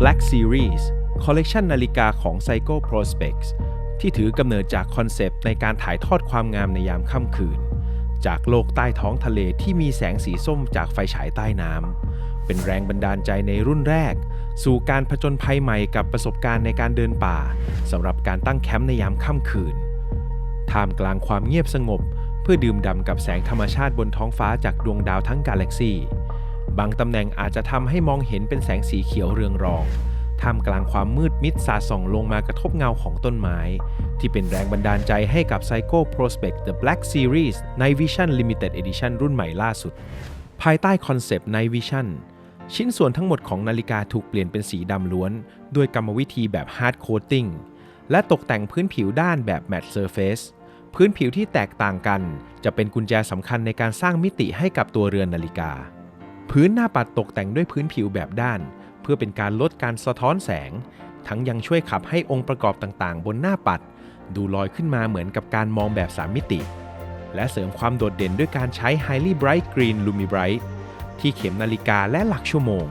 Black Series คอลเลกชันนาฬิกาของ Psycho Prospects ที่ถือกำเนิดจากคอนเซปต์ในการถ่ายทอดความงามในยามค่ำคืน จากโลกใต้ท้องทะเลที่มีแสงสีส้มจากไฟฉายใต้น้ำ เป็นแรงบันดาลใจในรุ่นแรก สู่การผจญภัยใหม่กับประสบการณ์ในการเดินป่าสำหรับการตั้งแคมป์ในยามค่ำคืน ท่ามกลางความเงียบสงบ เพื่อดื่มด่ำกับแสงธรรมชาติบนท้องฟ้าจากดวงดาวทั้งกาแล็กซี บางตำแหน่งอาจจะทำให้มองเห็นเป็นแสงสีเขียวเรืองรอง ท่ามกลางความมืดมิดสาดส่องลงมากระทบเงาของต้นไม้ ที่เป็นแรงบันดาลใจให้กับ Psycho Prospect The Black Series Night Vision Limited Edition รุ่นใหม่ล่าสุด ภายใต้คอนเซปต์ Night Vision ชิ้นส่วนทั้งหมดของนาฬิกาถูกเปลี่ยนเป็นสีดำล้วน ด้วยกรรมวิธีแบบ Hard Coating และตกแต่งพื้นผิวด้านแบบ Matte Surface พื้นผิวที่แตกต่างกัน จะเป็นกุญแจสำคัญในการสร้างมิติให้กับตัวเรือนนาฬิกา พื้นหน้าปัดตกแต่งด้วยพื้นผิวแบบด้าน เพื่อเป็นการลดการสะท้อนแสง ทั้งยังช่วยขับให้องค์ประกอบต่างๆ บนหน้าปัด ดูลอยขึ้นมาเหมือนกับการมองแบบ3มิติ และเสริมความโดดเด่นด้วยการใช้ Highly Bright Green Lumi Bright ที่เข็มนาฬิกาและหลักชั่วโมง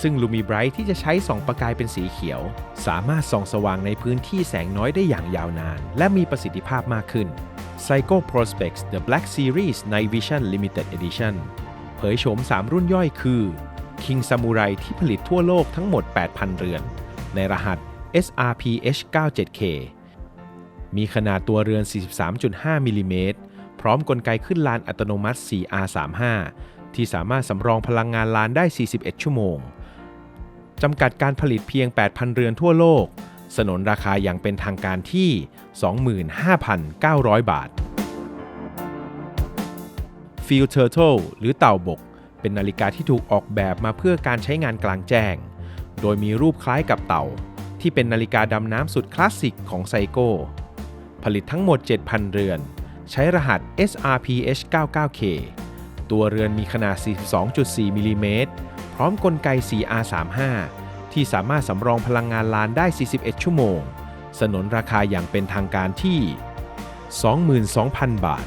ซึ่ง Lumi Bright ที่จะใช้ส่องประกายเป็นสีเขียว สามารถส่องสว่างในพื้นที่แสงน้อยได้อย่างยาวนาน และมีประสิทธิภาพมากขึ้น Psycho Prospects The Black Series Night Vision Limited Edition ยโฉม 3 รุ่นย่อยคือ King Samurai ที่ผลิตทั่วโลกทั้งหมด 8,000 เรือน ในรหัส SRPH97K มีขนาดตัวเรือน 43.5มิลลิเมตรพร้อมกลไกขึ้นลานอัตโนมัติ 4R35 ที่สามารถสำรองพลังงานลานได้ 41 ชั่วโมง จำกัดการผลิตเพียง 8,000 เรือนทั่วโลก สนนราคาอย่างเป็นทางการที่ 25,900 บาท Field Turtle หรือเต่าบก เป็นนาฬิกาที่ถูกออกแบบมาเพื่อการใช้งานกลางแจ้ง โดยมีรูปคล้ายกับเต่า ที่เป็นนาฬิกาดำน้ำสุดคลาสสิกของไซโก้ ผลิตทั้งหมด 7,000 เรือน ใช้รหัส SRPH99K ตัวเรือนมีขนาด 42.4มิลลิเมตรพร้อมกลไก 4R35 ที่สามารถสำรองพลังงานลานได้ 41 ชั่วโมง สนนราคาอย่างเป็นทางการที่ 22,000 บาท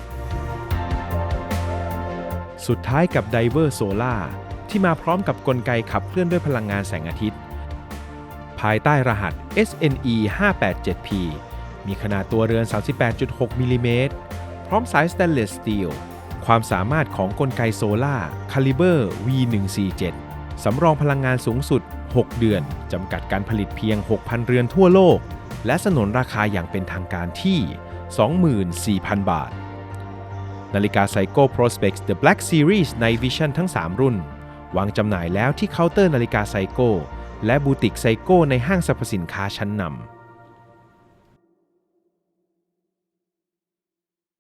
สุดท้ายกับ Diver Solar ที่มาพร้อมกับกลไกขับเคลื่อนด้วยพลังงานแสงอาทิตย์ ภายใต้รหัส SNE 587P มีขนาดตัวเรือน 38.6มิลลิเมตรพร้อมสายสแตนเลสสตีลความสามารถของกลไกโซล่า Caliber V147 สำรองพลังงานสูงสุด 6 เดือน จำกัดการผลิตเพียง 6,000 เรือนทั่วโลก และสนนราคาอย่างเป็นทางการที่ 24,000 บาท นาฬิกา Psycho Prospects The Black Series Night Vision ทั้ง 3 รุ่น วางจำหน่ายแล้วที่เคาน์เตอร์นาฬิกาไซโก้และบูติกไซโก้ในห้างสรรพสินค้าชั้นนำ